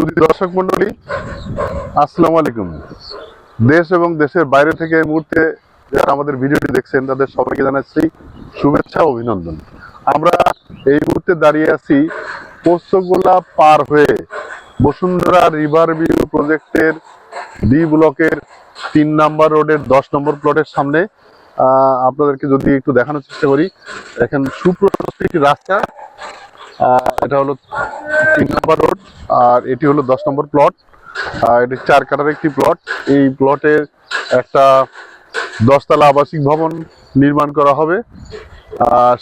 সুদী দর্শক মন্ডলী আসসালামু আলাইকুম। দেশ এবং দেশের বাইরে থেকে এই মুহূর্তে যারা আমাদের ভিডিওটি দেখছেন, তাদের সবাইকে জানাচ্ছি শুভেচ্ছা অভিনন্দন। আমরা এই মুহূর্তে দাঁড়িয়ে আছি পোস্তগোলা পার হয়ে বসুন্ধরা রিভার ভিউ প্রজেক্টের ডি ব্লকের তিন নাম্বার রোডের দশ নম্বর প্লটের সামনে আপনাদেরকে যদি একটু দেখানোর চেষ্টা করি এখন সুপ্রশস্ত একটি রাস্তা। এটা হলো তিন নম্বর রোড, আর এটি হলো দশ নম্বর প্লট এটি চার কাটার একটি প্লট এই প্লটে একটা দশতলা আবাসিক ভবন নির্মাণ করা হবে।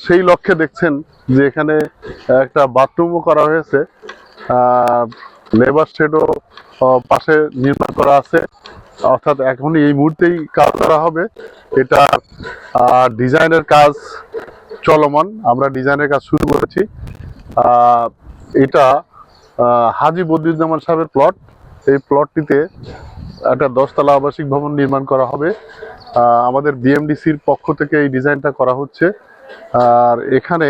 সেই লক্ষ্যে দেখছেন যে এখানে একটা বাথরুমও করা হয়েছে। লেবার শেডও পাশে নির্মাণ করা আছে। অর্থাৎ এখন এই মুহূর্তেই কাজ করা হবে। এটা ডিজাইনের কাজ চলমান। আমরা ডিজাইনের কাজ শুরু করেছি। এটা হাজী বদিউজ্জামান সাহেবের প্লট এই প্লটটিতে একটা দশতলা আবাসিক ভবন নির্মাণ করা হবে। আমাদের বিএমডিসির পক্ষ থেকে এই ডিজাইনটা করা হচ্ছে। আর এখানে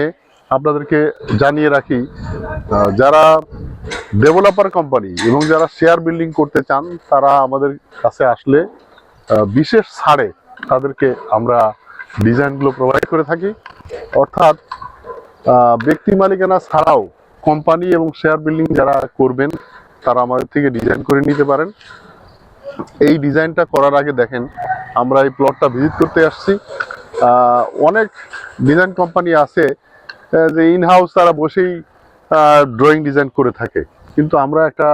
আপনাদেরকে জানিয়ে রাখি যারা ডেভেলপার কোম্পানি এবং যারা শেয়ার বিল্ডিং করতে চান, তারা আমাদের কাছে আসলে বিশেষ ছাড়ে তাদেরকে আমরা ডিজাইনগুলো প্রোভাইড করে থাকি। অর্থাৎ ব্যক্তি মালিকানা ছাড়াও কোম্পানি এবং শেয়ার বিল্ডিং যারা করবেন, তারা আমাদের থেকে ডিজাইন করে নিতে পারেন। এই ডিজাইনটা করার আগে দেখেন, আমরা এই প্লটটা ভিজিট করতে আসছি। অনেক ডিজাইন কোম্পানি আছে যে ইন হাউস তারা বসেই ড্রয়িং ডিজাইন করে থাকে। কিন্তু আমরা একটা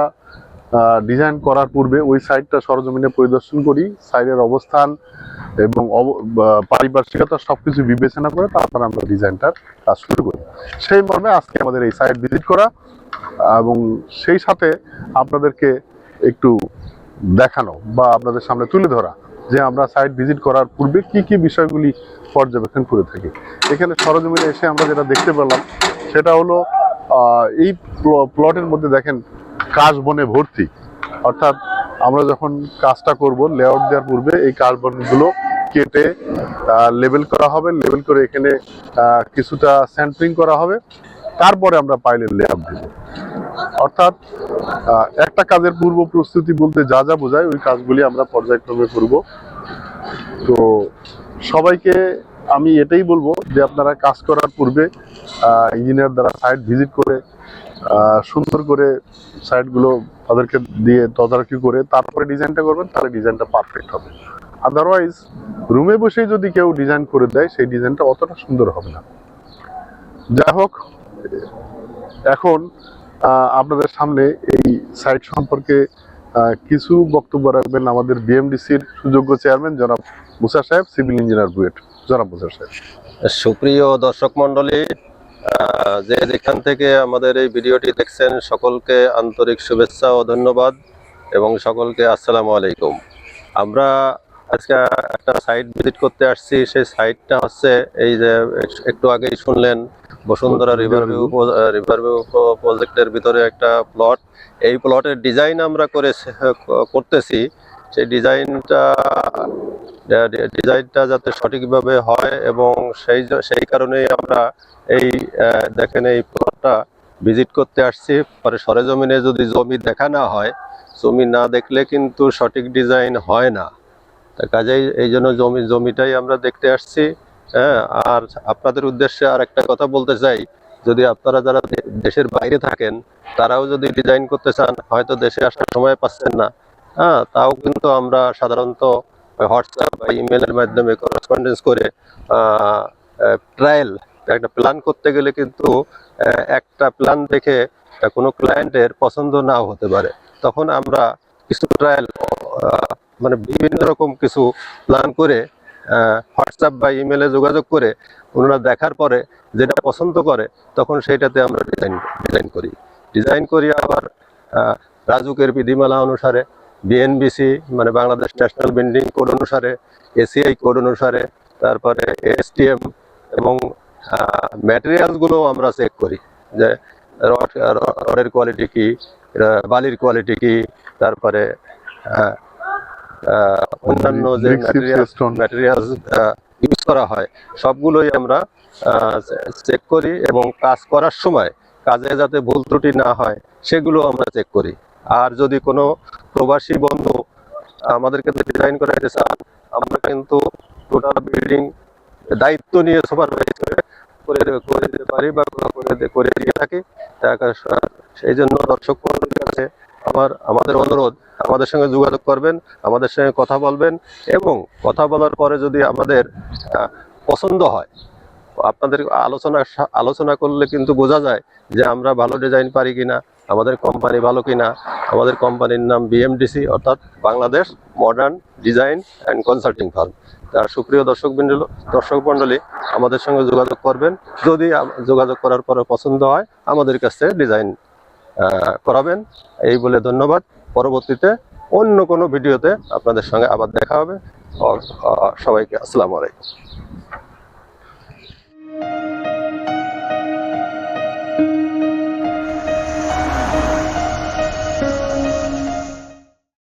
ডিজাইন করার পূর্বে ওই সাইডটা সরজমিনে পরিদর্শন করি সাইডের অবস্থান এবং পারিপার্শ্বিকতা সবকিছু বিবেচনা করে তারপর আমরা ডিজাইনটার কাজ শুরু করি। সেই মর্মে আজকে আমাদের এই সাইট ভিজিট করা এবং সেই সাথে আপনাদেরকে একটু দেখানো বা আপনাদের সামনে তুলে ধরা যে আমরা সাইট ভিজিট করার পূর্বে কি কি বিষয়গুলি পর্যবেক্ষণ করে থাকি। এখানে সরজমিনে এসে আমরা যেটা দেখতে পেলাম, সেটা হলো এই প্লটের মধ্যে দেখেন কাশ বনে ভর্তি। অর্থাৎ আমরা যখন কাজটা করব লেআউট দেওয়ার পূর্বে এই কাশ বনগুলো কেটে লেবেল করা হবে। লেবেল করে এখানে কিছুটা স্যান্ডপ্রিং করা হবে। তারপরে আমরা পাইলের লেআউট দেব। অর্থাৎ একটা কাজের পূর্ব প্রস্তুতি বলতে যা যা বোঝায়, ওই কাজগুলি আমরা পর্যায়ক্রমে করব। তো সবাইকে আমি এটাই বলব যে আপনারা কাজ করার পূর্বে ইঞ্জিনিয়ার দ্বারা সাইট ভিজিট করে সুন্দর করে সাইটগুলো তাদেরকে দিয়ে তদারকি করে তারপরে ডিজাইনটা করবেন, তাহলে ডিজাইনটা পারফেক্ট হবে। আদারওয়াইজ রুমে বসেই যদি কেউ ডিজাইন করে দেয়, সেই ডিজাইনটা অতটা সুন্দর হবে না। যাই হোক, এখন আপনাদের সামনে এই সাইট সম্পর্কে কিছু বক্তব্য রাখবেন আমাদের বিএমডিসির সুযোগ্য চেয়ারম্যান জনাব মুসা সাহেব সিভিল ইঞ্জিনিয়ার বুয়েট। জনাব মুসা সাহেব। সুপ্রিয় দর্শক মন্ডলী যে যেখান থেকে আমাদের এই ভিডিওটি দেখছেন সকলকে আন্তরিক শুভেচ্ছা ও ধন্যবাদ এবং সকলকে আসসালামু আলাইকুম। আমরা আজকে একটা সাইট ভিজিট করতে আসছি। সেই সাইটটা হচ্ছে এই যে একটু আগেই শুনলেন Bashundhara river view river view প্রজেক্টের ভিতরে একটা প্লট এই প্লটের ডিজাইন আমরা করে করতেছি। সেই ডিজাইনটা ডিজাইনটা যাতে সঠিকভাবে হয় এবং সেই সেই কারণেই আমরা এই দেখেন এই প্লটটা ভিজিট করতে আসছি। পরে সরেজমিনে যদি জমি দেখা না হয়, জমি না দেখলে কিন্তু সঠিক ডিজাইন হয় না। তা কাজেই এই জন্য জমি, জমিটাই আমরা দেখতে আসছি হ্যাঁ। আর আপনাদের উদ্দেশ্যে আর একটা কথা বলতে চাই, যদি আপনারা যারা দেশের বাইরে থাকেন, তারাও যদি ডিজাইন করতে চান, হয়তো দেশে আসার সময় পাচ্ছেন না। হ্যাঁ তাও কিন্তু আমরা সাধারণত হোয়াটসঅ্যাপ বা ইমেলের মাধ্যমে করেসপন্ডেন্স করে ট্রায়াল একটা প্ল্যান করতে গেলে কিন্তু একটা প্ল্যান দেখে কোনো ক্লায়েন্টের পছন্দ নাও হতে পারে। তখন আমরা কিছু ট্রায়াল মানে বিভিন্ন রকম কিছু প্ল্যান করে হোয়াটসঅ্যাপ বা ইমেলে যোগাযোগ করে, ওনারা দেখার পরে যেটা পছন্দ করে, তখন সেইটাতে আমরা ডিজাইন ডিজাইন করি। ডিজাইন করি আবার রাজুকের বিধিমালা অনুসারে বিএনবিসি মানে বাংলাদেশ ন্যাশনাল বিল্ডিং কোড অনুসারে এসিআই কোড অনুসারে তারপরে এসটিএম এবং ম্যাটেরিয়ালসগুলো আমরা চেক করি যে রড রডের কোয়ালিটি কি বালির কোয়ালিটি কি তারপরে অন্যান্য যে ম্যাটেরিয়ালস ইউজ করা হয় সবগুলোই আমরা চেক করি এবং কাজ করার সময় কাজে যাতে ভুল ত্রুটি না হয় সেগুলো আমরা চেক করি। আর যদি কোনো প্রবাসী বন্ধু আমাদেরকে ডিজাইন করাইতে চান, আমরা কিন্তু টোটাল বিল্ডিং দায়িত্ব নিয়ে সুপারভাইজ করে করে করে দিতে পারি বা করে দিয়ে থাকি। সেই জন্য দর্শক মণ্ডলীর কাছে আমার, আমাদের অনুরোধ, আমাদের সঙ্গে যোগাযোগ করবেন, আমাদের সঙ্গে কথা বলবেন এবং কথা বলার পরে যদি আমাদের পছন্দ হয় আপনাদের আলোচনা আলোচনা করলে কিন্তু বোঝা যায় যে আমরা ভালো ডিজাইন পারি কিনা, আমাদের কোম্পানি ভালো কিনা। আমাদের কোম্পানির নাম বিএমডিসি অর্থাৎ Bangladesh modern design and consulting firm তার সুপ্রিয় দর্শক বিন্দু, দর্শক মণ্ডলী, আমাদের সঙ্গে যোগাযোগ করবেন। যদি যোগাযোগ করার পরে পছন্দ হয়, আমাদের কাছে ডিজাইন করাবেন। এই বলে ধন্যবাদ। পরবর্তীতে অন্য কোনো ভিডিওতে আপনাদের সঙ্গে আবার দেখা হবে। সবাইকে আসসালামু আলাইকুম।